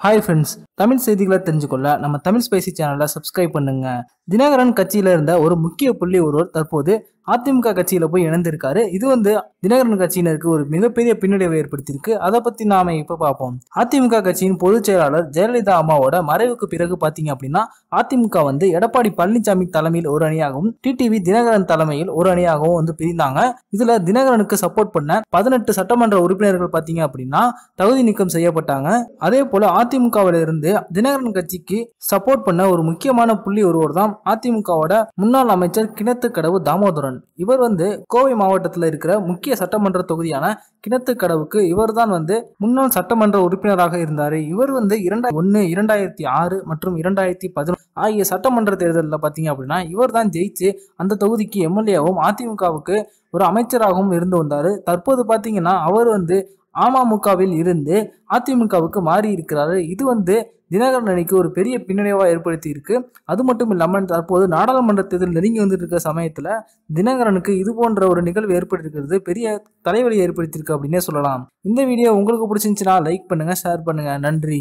Hi friends Tamil செய்திகளை தெரிஞ்சுக்கொள்ள நம்ம Tamil spicy சேனலை சப்ஸ்கிரைப் பண்ணுங்கள் தினகரன் கட்சியில் இருந்த ஒரு முக்கிய புள்ளி ஒருவர் தற்போது அதிமுக கட்சியில் போய் இணைந்திருக்காரு. இது வந்து தினகரன் கட்சியினருக்கு ஒரு மிகப்பெரிய பின்னடைவை ஏற்படுத்தியிருக்கு. அதை பற்றி நாம இப்போ பார்ப்போம். அதிமுக கட்சியின் பொதுச் செயலாளர் ஜெயலலிதா அம்மாவோட மறைவுக்கு பிறகு பார்த்தீங்க அப்படின்னா அதிமுக வந்து எடப்பாடி பழனிசாமி தலைமையில் ஒரு அணியாகவும் டிடிவி தினகரன் தலைமையில் ஒரு அணியாகவும் வந்து பிரிந்தாங்க. இதுல தினகரனுக்கு சப்போர்ட் பண்ண பதினெட்டு சட்டமன்ற உறுப்பினர்கள் பார்த்தீங்க அப்படின்னா தகுதி நீக்கம் செய்யப்பட்டாங்க. அதே போல அதிமுகவிலிருந்து தினகரன் கட்சிக்கு சப்போர்ட் பண்ண ஒரு முக்கியமான புள்ளி ஒருவர் தான் அதிமுகவோட முன்னாள் அமைச்சர் கிணத்துக்கடவு தாமோதரன். இவர் வந்து கோவை மாவட்டத்தில் இருக்கிற முக்கிய சட்டமன்ற தொகுதியான கிணத்துக்கடவுக்கு இவர் தான் வந்து முன்னாள் சட்டமன்ற உறுப்பினராக இருந்தார். இவர் வந்து இரண்டாயிரத்தி ஒன்று இரண்டாயிரத்தி ஆறு மற்றும் இரண்டாயிரத்தி பதினொன்று ஆகிய சட்டமன்ற தேர்தலில் பார்த்தீங்க அப்படின்னா இவர் தான் ஜெயிச்சு அந்த தொகுதிக்கு எம்எல்ஏவும் அதிமுகவுக்கு ஒரு அமைச்சராகவும் இருந்து வந்தார். தற்போது பார்த்தீங்கன்னா அவர் வந்து அமமுகவில் இருந்து அதிமுகவுக்கு மாறி இருக்கிறாரு இது வந்து தினகரன் அணிக்கு ஒரு பெரிய பின்னடைவாக ஏற்படுத்தி இருக்கு அது மட்டும் இல்லாமல் தற்போது நாடாளுமன்ற தேர்தல் நெருங்கி வந்துட்டு சமயத்தில் தினகரனுக்கு இது போன்ற ஒரு நிகழ்வு ஏற்பட்டிருக்கிறது. பெரிய தலைவலி ஏற்படுத்தியிருக்கு அப்படின்னே சொல்லலாம். இந்த வீடியோ உங்களுக்கு பிடிச்சிருந்துச்சுன்னா லைக் பண்ணுங்க ஷேர் பண்ணுங்க. நன்றி.